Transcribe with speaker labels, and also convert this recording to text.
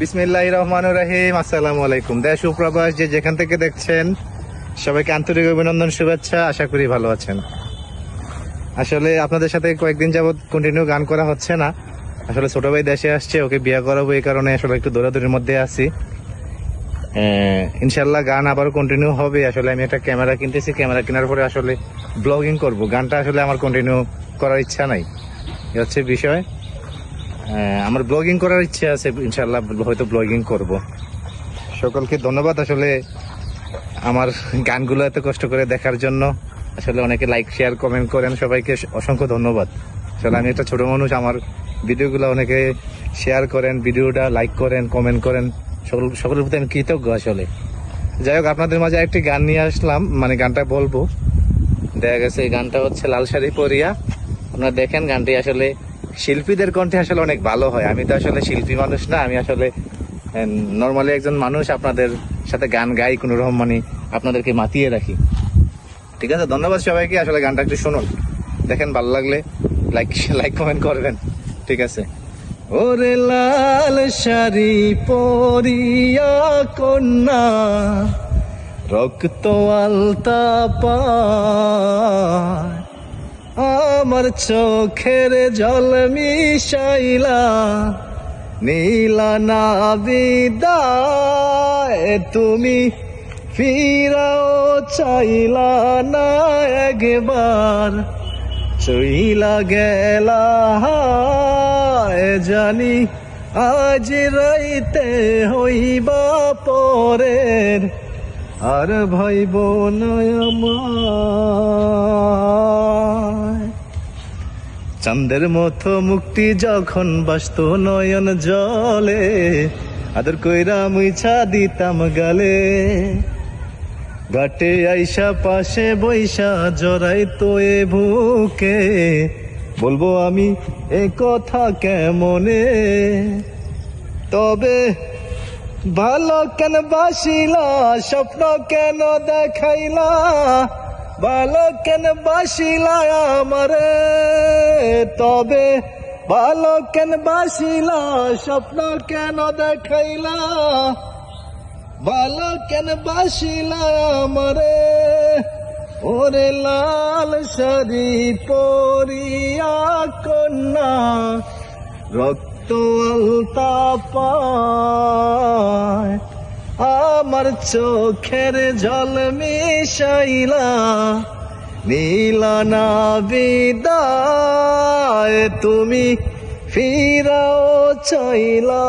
Speaker 1: বিসমিল্লাহ রহমান রাহিম, আসসালামু আলাইকুম। দেশ সুপ্রবাস যে যেখান থেকে দেখছেন, সবাইকে আন্তরিক অভিনন্দন, শুভেচ্ছা, আশা করি ভালো আছেন। আসলে আপনাদের সাথে কয়েকদিন যাবত কন্টিনিউ গান করা হচ্ছে না। আসলে ছোট ভাই দেশে আসছে, ওকে বিয়ে করাবো এই কারণে আসলে একটু দৌড়াদৌড়ির মধ্যে আছি। ইনশাল্লাহ গান আবার কন্টিনিউ হবে। আসলে আমি একটা ক্যামেরা কিনতেছি, ক্যামেরা কেনার পরে আসলে ব্লগিং করব। গানটা আসলে আমার কন্টিনিউ করার ইচ্ছা নাই। হচ্ছে বিষয়। আমার ব্লগিং করার ইচ্ছে আছে ইনশাল্লাহ হয়তো ব্লগিং করব। সকলকে ধন্যবাদ আসলে আমার গানগুলো এত কষ্ট করে দেখার জন্য। আসলে অনেকে লাইক শেয়ার কমেন্ট করেন, সবাইকে অসংখ্য ধন্যবাদ। আসলে আমি একটা ছোট মানুষ, আমার ভিডিওগুলো অনেকে শেয়ার করেন, ভিডিওটা লাইক করেন কমেন্ট করেন, সকল, সকলের প্রতি আমি কৃতজ্ঞ আসলে। যাই হোক, আপনাদের মাঝে একটি গান নিয়ে আসলাম মানে গানটা বলব। দেখা গেছে, এই গানটা হচ্ছে লাল শাড়ি পরিয়া। আপনারা দেখেন গানটি আসলে শিল্পীদের কণ্ঠে আসলে অনেক ভালো হয়। আমি তো আসলে শিল্পী মানুষ না, আমি আসলে নর্মালি একজন মানুষ, আপনাদের সাথে গান গাই, কোনো রকম মানে আপনাদেরকে মাতিয়ে রাখি। ঠিক আছে, ধন্যবাদ সবাইকে, আসলে গানটা একটু শুনুন। দেখেন, ভালো লাগলে লাইক লাইক কমেন্ট করবেন। ঠিক আছে। ওরে লাল শাড়ি পরিয়া কন্যা, রক্ত আলতা পায় আমার চোখের জল মিশাইলা, নীলা না বিদায়, তুমি ফিরাও চাইলা না একবার। চইলা গেলা জানি আজ রাইতে হইবা পরের। আর ভাইব নয় চাঁদের মতো মুক্তি যখন বাস্ত নয়ন জলে, আদর কইরা মুইছা দিতাম গালে। ঘাটে আইসা পাশে বৈশা জড়াই তো এ বুকে, বলব আমি এ কথা কেমনে? তবে ভালো কেন বাসিলা, স্বপ্ন কেন দেখাইলা? ভালো কেন বাসিলা আমারে তবে ভালো কেন বাসিলা স্বপ্ন কেন দেখাইলা? ভালো কেন বাসিলা আমারে ওরে লাল শাড়ি পরিয়া কন্যা, রক্ত আলতা পায়। আমার চোখের জল মিশাইলা নীলা না বিদায় তুমি ফিরাও চাইলা।